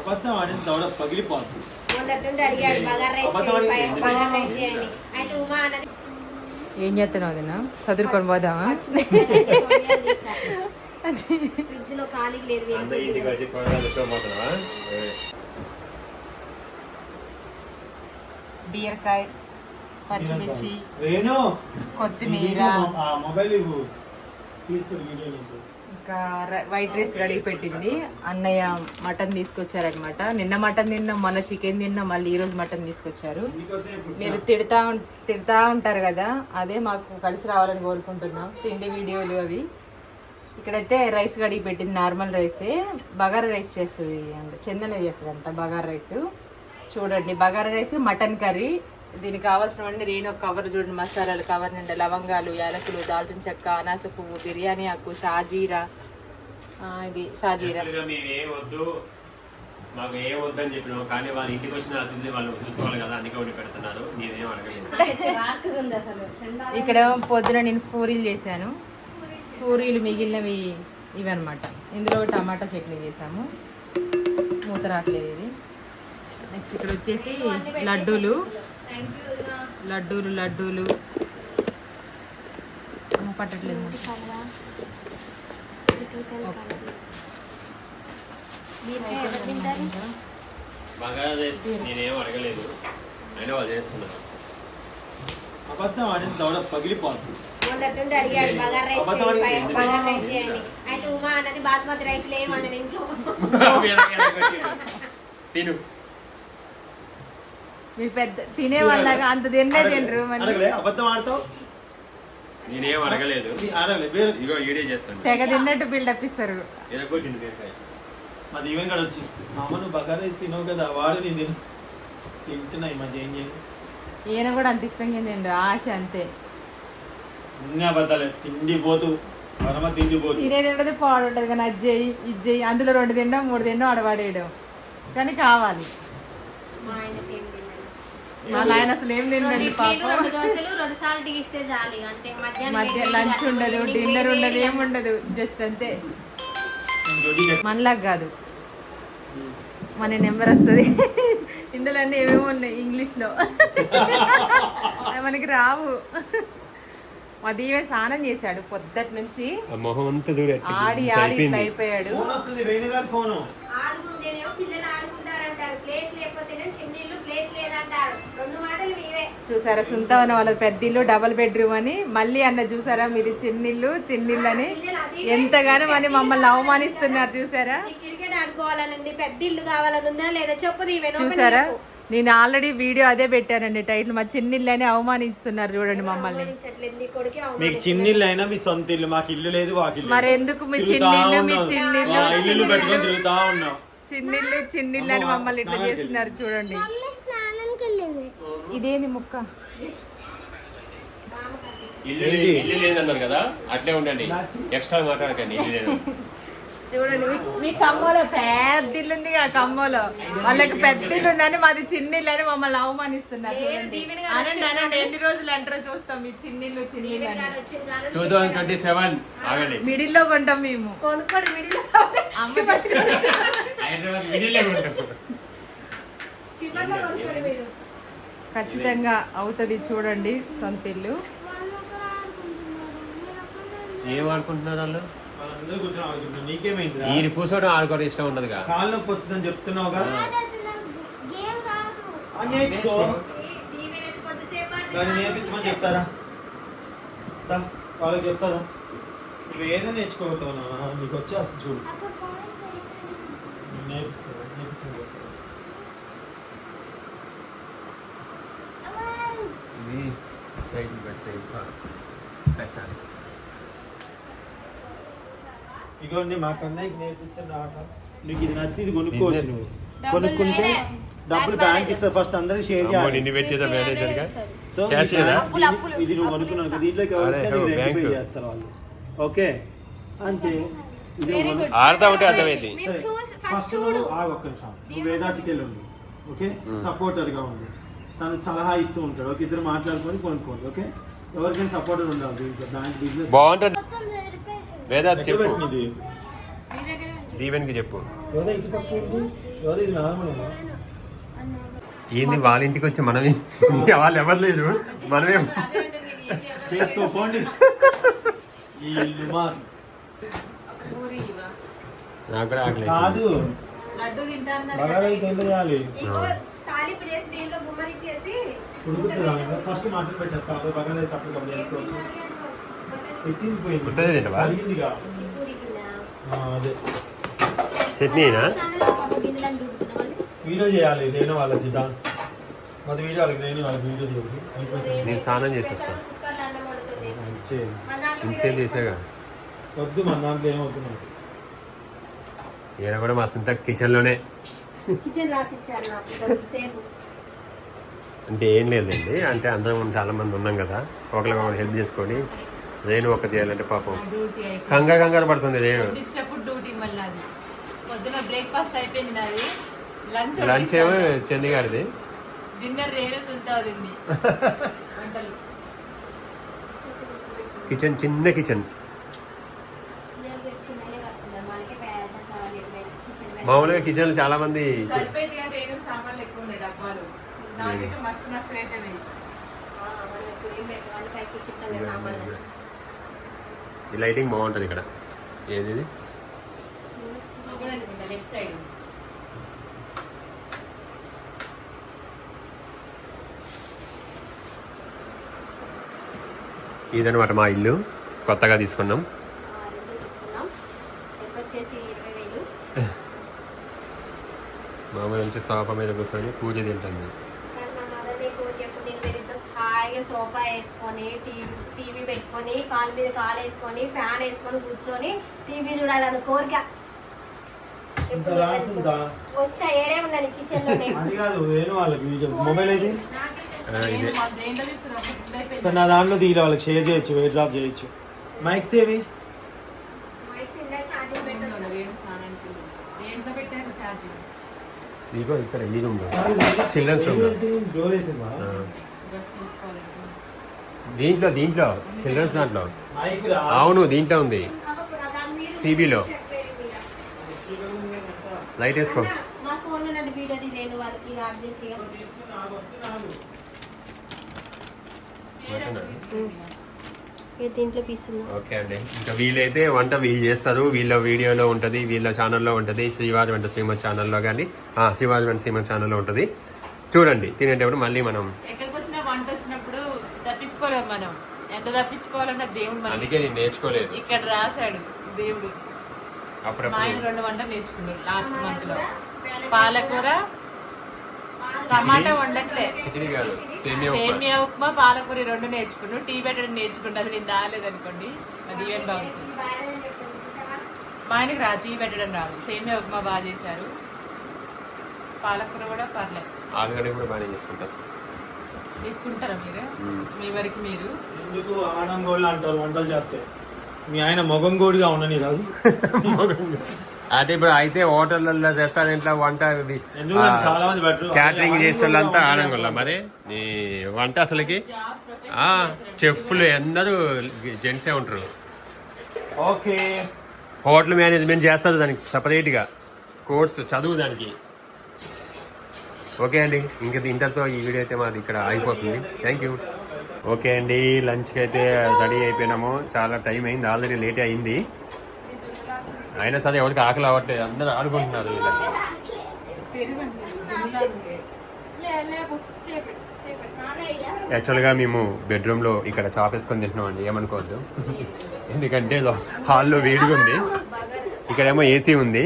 అబద్ధం ఆడిన దవడ పగిలిపోతుంది ఏం చేస్తున్నావు వదినా చదువుకొని పోదామా ఫ్రిడ్జ్లో ఖాళీ లేదు బీరకాయ పచ్చిమిర్చి కొత్తిమీర ఆ మొబైల్ వీడియో నీకు ఇంకా వైట్ రైస్ రెడీ పెట్టింది. అన్నయ్య మటన్ తీసుకొచ్చారనమాట నిన్న మటన్ తిన్నాం మొన్న చికెన్ తిన్నాం మళ్ళీ ఈరోజు మటన్ తీసుకొచ్చారు. మీరు తిడతా తిడతా ఉంటారు కదా అదే మాకు కలిసి రావాలని కోరుకుంటున్నాం. తిండి వీడియోలు అవి. ఇక్కడైతే రైస్ కడిగి పెట్టింది నార్మల్ రైసే. బగారా రైస్ చేస్తుంది అంట చందన చేస్తుందంట బగారా రైస్. చూడండి బగారా రైస్ మటన్ కర్రీ దీనికి కావాల్సినవన్నీ నేను ఒక కవర్ చూడండి మసాలాలు కవర్ నిండా లవంగాలు యాలకులు దాల్చిన చెక్క అనాస పువ్వు బిర్యానీ ఆకు షాజీరా. ఇది షాజీరా. మాకు ఏ వద్దు అని చెప్పినాం కానీ వాళ్ళ ఇంటికి వచ్చిన అతిథి వాళ్ళు చూసుకోవాలి కదా అందుకే పెడుతున్నారు. నేనేం అడగలేదు. ఇక్కడ పొద్దున నేను పూరీలు చేశాను. పూరీలు మిగిలినవి ఇవన్నమాట. ఇందులో టమాటా చట్నీ చేసాము మూత రావట్లేదు ఇది. నెక్స్ట్ ఇక్కడ వచ్చేసి లడ్డూలు. లడ్డూలు లడ్డూలు. పట్టట్లేదు. నేనేం అడగలేదు. అయినా వాళ్ళు చేస్తున్నారు. అబద్ధం ఆడిన దవడ పగిలిపోతుంది. మొన్నట్టుండి అడిగాడు బగారా రైస్ అబద్ధం చేయి, ఆడింది. బగారా రైస్ చేయని. అయితే ఉమా అన్నది బాస్మతి రైస్ లేవన్నది ఇంట్లో. తిను. మీరు పెద్ద తినే వాళ్ళగా అంత తిన్నే తినరు అడగలే అబద్ధం ఆడతావు? నేనేం అడగలేదు. వేరే. ఇగో ఈడే చేస్తాను తెగ తిన్నట్టు బిల్డప్ ఇస్తారు. బీరకాయ. మాది ఈవెన్ కాడ వచ్చి అమ్మ నువ్వు తినవు కదా వాడు నేను తిను. తింటున్నా ఈ మధ్య ఏం చేయండి ఈయన కూడా అంత ఇష్టంగా తిండు? ఆశ అంతే. అన్ని అబద్ధాలే. తిండి పోతూ పరమ తిండి పోతూ. తినేది ఉండదు పాడు ఉండదు కానీ అది చేయి ఇది చేయి. అందులో రెండు తిండం మూడు తిండం ఆడవాడేయడం కానీ కావాలి. మా ఆయన ఆయన అసలు ఏం పాపం? రెండు చాలు మధ్య లంచ్ ఉండదు డిన్నర్ ఉండదు వేడిగా. ఏం ఉండదు జస్ట్ అంతే. మనలాగా కాదు. మన నెంబర్ వస్తుంది. ఇందులో అన్నీ ఏమేమి ఉన్నాయి ఇంగ్లీష్లో. మనకి రావు. మా దీవెన స్నానం చేశాడు పొద్దుటి నుంచి. ఆడి ఆడి ఇట్లా అయిపోయాడు. ఫోన్ చూసారా సుంతవన వాళ్ళ పెద్ద ఇల్లు డబల్ బెడ్రూమ్ అని. మళ్ళీ అన్న చూసారా మీది చిన్నిల్లు చిన్నిల్లు అని ఎంతగానో అని మమ్మల్ని అవమానిస్తున్నారు చూసారా? ఈ క్రికెట్ ఆడుకోవాలని ఉంది పెద్ద ఇల్లు కావాలని ఉందా లేదా చెప్పు దీవెన open చూసారా. నేను ఆల్రెడీ వీడియో అదే పెట్టానండి టైటిల్ మా చిన్నిల్లు అని అవమానిస్తున్నారు చూడండి మమ్మల్ని. మీకు అవమానించట్లేదు. చిన్న ఇల్లు అయినా మీ సొంత ఇల్లు మాకు ఇల్లు లేదు వాకిల్లు మరి. ఎందుకు మీ చిన్నిల్లు మీ. చిన్నిల్లు చిన్నిల్లు చిన్నిల్లు అని మమ్మల్ని ఇట్లా చేస్తున్నారు చూడండి. ఇదేంది ముక్క? ఇల్లు ఇల్లు లేదన్నారు కదా? అట్లే ఉండండి. ఎక్స్ట్రా మాట్లాడకండి ఇల్లు లేదు. చూడండి మీ- కమ్మలో పెద్ద ఇల్లు ఉంది ఆ కమ్మలో. వాళ్ళకి పెద్ద ఇల్లు ఉందని మాది చిన్న ఇల్లు అని మమ్మల్ని అవమానిస్తున్నారు అనండి అనండి ఎన్ని రోజులు అంటారో చూస్తాం మీ థౌజండ్ ట్వంటీ సెవెన్ ఆగండి. మిడిల్లో కొంటాం మేము. కొనుక్కోండి మిడిల్. హైదరాబాద్ మిడిల్ ఖచ్చితంగా అవుతుంది చూడండి సొంత ఇల్లు ఏం ఆడుకుంటున్నారు వాళ్ళు? ఈయన కూర్చోవడం ఆడుకోవడం ఇష్టం ఉండదుగా. కాళ్ళు నొప్పి వస్తుందని చెప్తున్నావు కదా నేర్చుకో. దాన్ని నేర్పించమని చెప్తారా? వాళ్ళకి చెప్తారా? నువ్వు ఏదో నేర్చుకోగలుగుతావు నాన్న. నీకు వచ్చేస్తుంది చూడు. నేను నేర్పిస్తాను నేర్పించమని చెప్తాను ఇది రైతు పెట్టే పెట్టాలి. ఇగోండి మా కన్నయ్యకి నేర్పించండి ఆట. నీకు ఇది నచ్చితే ఇది కొనుక్కోవచ్చు నువ్వు కొనుక్కుంటే డబ్బులు బ్యాంక్ ఇస్తా ఫస్ట్ అందరికి షేర్ చేయాలి. నిన్ను పెట్టేదా మేనేజర్గా సో ఇది నువ్వు కొనుక్కున్నావు కదా, దీంట్లోకి ఎవరు పే చేస్తారు వాళ్ళు. ఓకే? ఆడతా ఉంటే అర్థమైంది. ఫస్ట్ నువ్వు ఆగు ఒక్క నిమిషం. నువ్వు వేదాటికి వెళ్ళి ఉండు. ఓకే? సపోర్టర్గా ఉంది తను సలహా ఇస్తూ ఉంటాడు. ఓకే ఇద్దరు మాట్లాడుకొని కొనుక్కోండి ఓకే? ఎవరికైనా సపోర్టర్ ఉండాలి. దీంట్లో బ్యాంక్ బిజినెస్ బాగుంటుంది. వేదా చెప్పు. దీవెనికి చెప్పు. యోధ ఇటు పక్క ఏంటి యోధ ఇది నార్మల్ ఏంది వాళ్ళ ఇంటికి వచ్చి మనమే? వాళ్ళు ఎవరు లేదు మనమే. చేసుకో పోండి. ఈ ఇల్లు మా పూరి ఇవా? నాకు కూడా కాదు. బగారా అయితే ఏం చేయాలి ఇంకో తాలింపు చేసి దీంట్లో గుమ్మరిచ్చేసి ఫస్ట్ మటన్ పెట్టేస్తా వేసి అప్పుడు చేసుకోవచ్చు. అదే. చట్నీనా వీడియో చేయాలి నేను వాళ్ళకి దా. మాది వీడియో వాళ్ళకి నేను వాళ్ళకి వీడియో చేయాలి. నేను స్నానం చేసి వస్తా చేయాలి. ఇంకేం చేసాగా వద్దు మన దాంట్లో ఏం వద్దు మనకి. ఈయన కూడా మా సొంత కిచెన్లోనే. కిచెన్ నాకు అంటే ఏం లేదండి. అంటే అందరం చాలా మంది ఉన్నాం కదా. ఒకరికి హెల్ప్ చేసుకొని రేణు ఒక చేయాలంటే పాపం కంగారు కంగారు పడుతుంది రేణు. బ్రేక్ఫాస్ట్ అయిపోయింది నాది. లంచ్ లంచ్ ఏమో డిన్నర్ చూస్తుంది వంటలు. కిచెన్ చిన్న కిచెన్ చిన్నగా కట్టుకుందాం మనకి పెద్ద కావాలి కిచెన్ మామూలుగా కిచెన్ చాలా మంది సరిపోయింది కానీ రేరు సామాన్లు ఎక్కువ ఉన్నాయి డబ్బాలు నాకైతే మస్తు మస్తు అయితే మనం ఇప్పుడు ఏం పైకి ఎక్కిస్తాం సామాన్లు ఈ లైటింగ్ బాగుంటుంది ఇక్కడ. ఏది ఇది ఇదనమాట మా ఇల్లు. కొత్తగా తీసుకున్నాం ఆ, రెండు తీసుకున్నాం ఎంత వచ్చేసి ఇరవై వేలు నుంచి సోఫా మీద కూర్చొని పూజ తింటుంది. హాయిగా సోఫా వేసుకొని టీవీ టీవీ పెట్టుకొని కాలు మీద కాలు వేసుకొని ఫ్యాన్ వేసుకొని కూర్చొని టీవీ చూడాలని కోరిక. వచ్చా ఏడే ఉన్నాను కిచెన్ అది కాదు వాళ్ళకి మొబైల్ అయితే సార్ నా దాంట్లో తీయలే వాళ్ళకి షేర్ చేయొచ్చు వెయిట్ డ్రాప్ చేయొచ్చు. మైక్స్ ఏవి? మైక్స్ ఇందా ఛార్జింగ్ పెట్టొచ్చు? రేణు స్నానానికి దేంట్లో పెట్టారు ఛార్జింగ్ ఇదిగో ఇక్కడ ఈ రూమ్ చిల్డ్రన్స్ రూమ్ దీంట్లో దీంట్లో చిల్డ్రన్స్ దాంట్లో. మైక్ రా అవును దీంట్లో ఉంది. దాని మీద CB లో. చెప్పేది మీద. లైట్ వేసుకో వీడియో తీయలేను వాళ్ళకి రాడ్ చేసి ఇక దీంట్లో పీసులు ఓకే అండి. ఇంకా వీలైతే వంట వీళ్ళు చేస్తారు. వీళ్ళ వీడియోలో ఉంటుంది వీళ్ళ ఛానల్లో ఉంటుంది. శివాజీ వంట శ్రీమత్ ఛానల్లో కానీ శివాజీ వంట శ్రీమత్ ఛానల్లో ఉంటుంది. చూడండి తినేటప్పుడు మళ్ళీ మనం ఎక్కడికి వచ్చినా వంట వచ్చినప్పుడు తప్పించుకోలేము మనం. ఎంత తప్పించుకోవాలన్న దేవుడు అందుకే నేను నేర్చుకోలేదు. ఇక్కడ రాశాడు దేవుడు. మా అప్పుడప్పుడు ఆయన రెండు వంటలు నేర్చుకున్నాడు లాస్ట్ మంత్లో పాలకూర టమాటా వండట్లే. కిచిడి కాదు సేమియా ఉప్మా. సేమియా ఉప్మా పాలకూర రెండు నేర్చుకున్నాడు టీ పెట్టడం నేర్చుకుంటే అది నేను రాలేదు అనుకోండి అది ఈవెన్ బాగుంటుంది? మా ఆయనకి రా టీ పెట్టడం రాదు. సేమియా ఉప్మా బాగా చేశారు. పాలకూర కూడా పర్లేదు. ఆలుగడ్డ కూడా బాగానే చేసుకుంటారు. తీసుకుంటారా మీరు. మీ వరకు మీరు? ఎందుకు ఆనంగోళ్ళు అంటారు వంటలు చేస్తే? మీ ఆయన మొగంగోడిగా ఉండని రాదు. అంటే ఇప్పుడు అయితే హోటళ్ళల్లో రెస్టారెంట్లో వంట క్యాటరింగ్ చేసే వాళ్ళంతా మరి ఈ వంట అసలుకి చెఫ్లు అందరూ జెంట్సే ఉంటారు. ఓకే. హోటల్ మేనేజ్మెంట్ చేస్తారు దానికి సపరేట్గా. కోర్స్ చదువు దానికి. ఓకే అండి ఇంకా ఇంతతో ఈ వీడియో అయితే మాది ఇక్కడ అయిపోతుంది. థ్యాంక్ యూ ఓకే అండి లంచ్కి అయితే రెడీ అయిపోయినాము. చాలా టైం అయింది ఆల్రెడీ లేట్ అయింది. అయినా సరే ఎవరికి ఆకలి అవ్వట్లేదు. అందరూ ఆడుకుంటున్నారు యాక్చువల్గా మేము బెడ్రూమ్లో ఇక్కడ చాపేసుకొని తింటున్నాం అండి ఏమనుకోవద్దు. ఎందుకంటే హాల్లో వేడిగా ఉంది. ఇక్కడేమో ఏసీ ఉంది.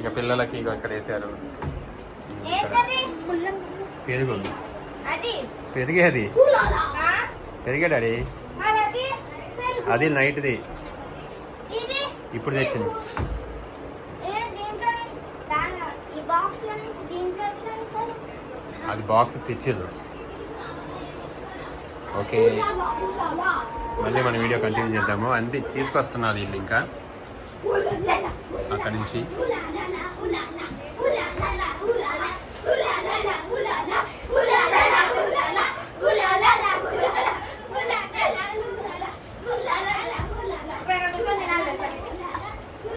ఇక పిల్లలకి ఇక ఇక్కడ వేసారు. పెరుగు పెరిగే అది పెరిగే డాడీ. అది నైట్ది. ఇప్పుడు తెచ్చింది? అది బాక్స్ తెచ్చిర్రు ఓకే మళ్ళీ మన వీడియో కంటిన్యూ చేద్దాము అంతే తీసుకొస్తున్నారు వీళ్ళు ఇంకా అక్కడి నుంచి